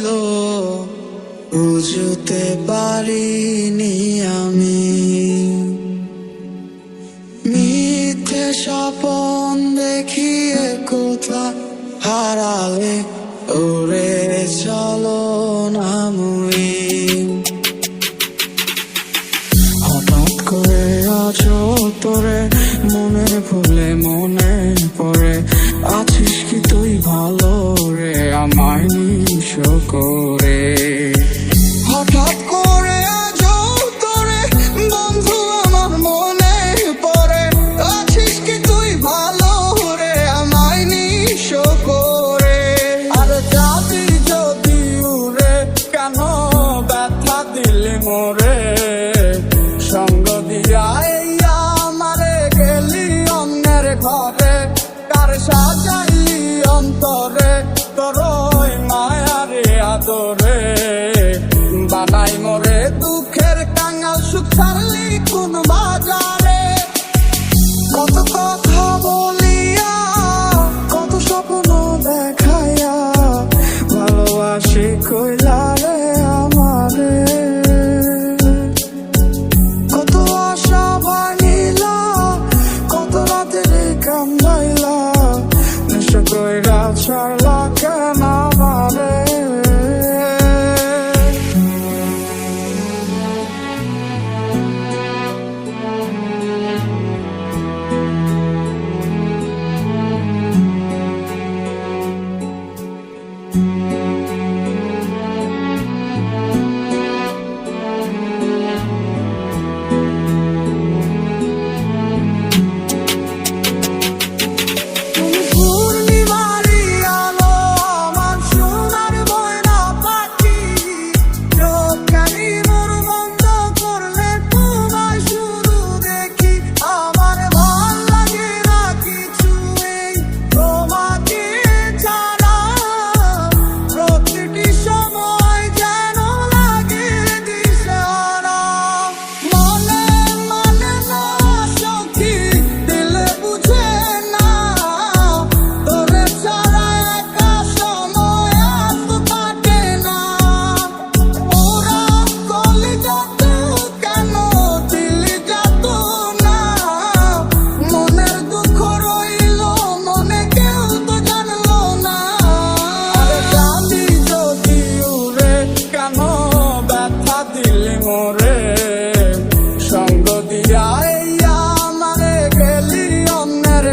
ছিল। বুঝতে পারিনি আমি। মিথ্যে স্বপন দেখিয়ে কোথা হারালে? ওরে চলো না হঠাৎ করে আজ তোরে, মনে ভুলে মনে মোরে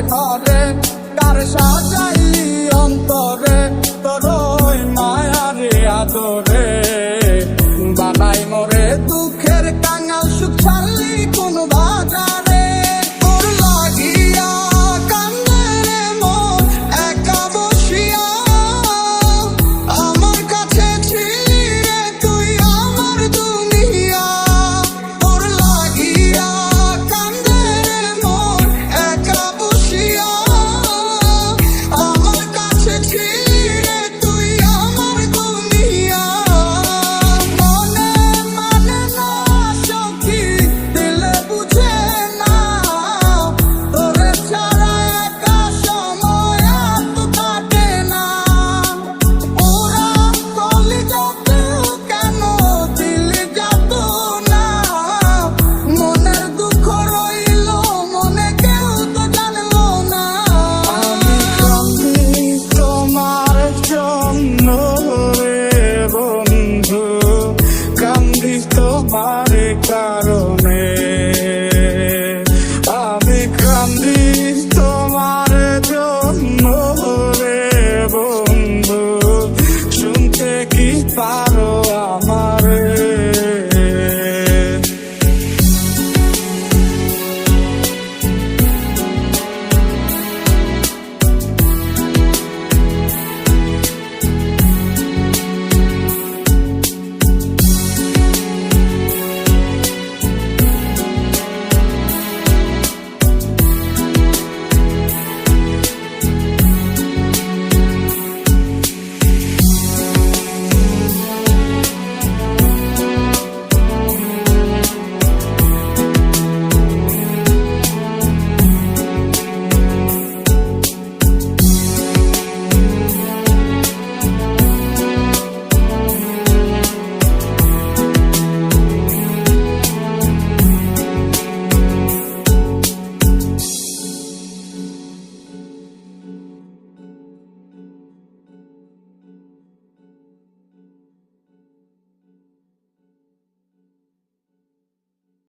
heart.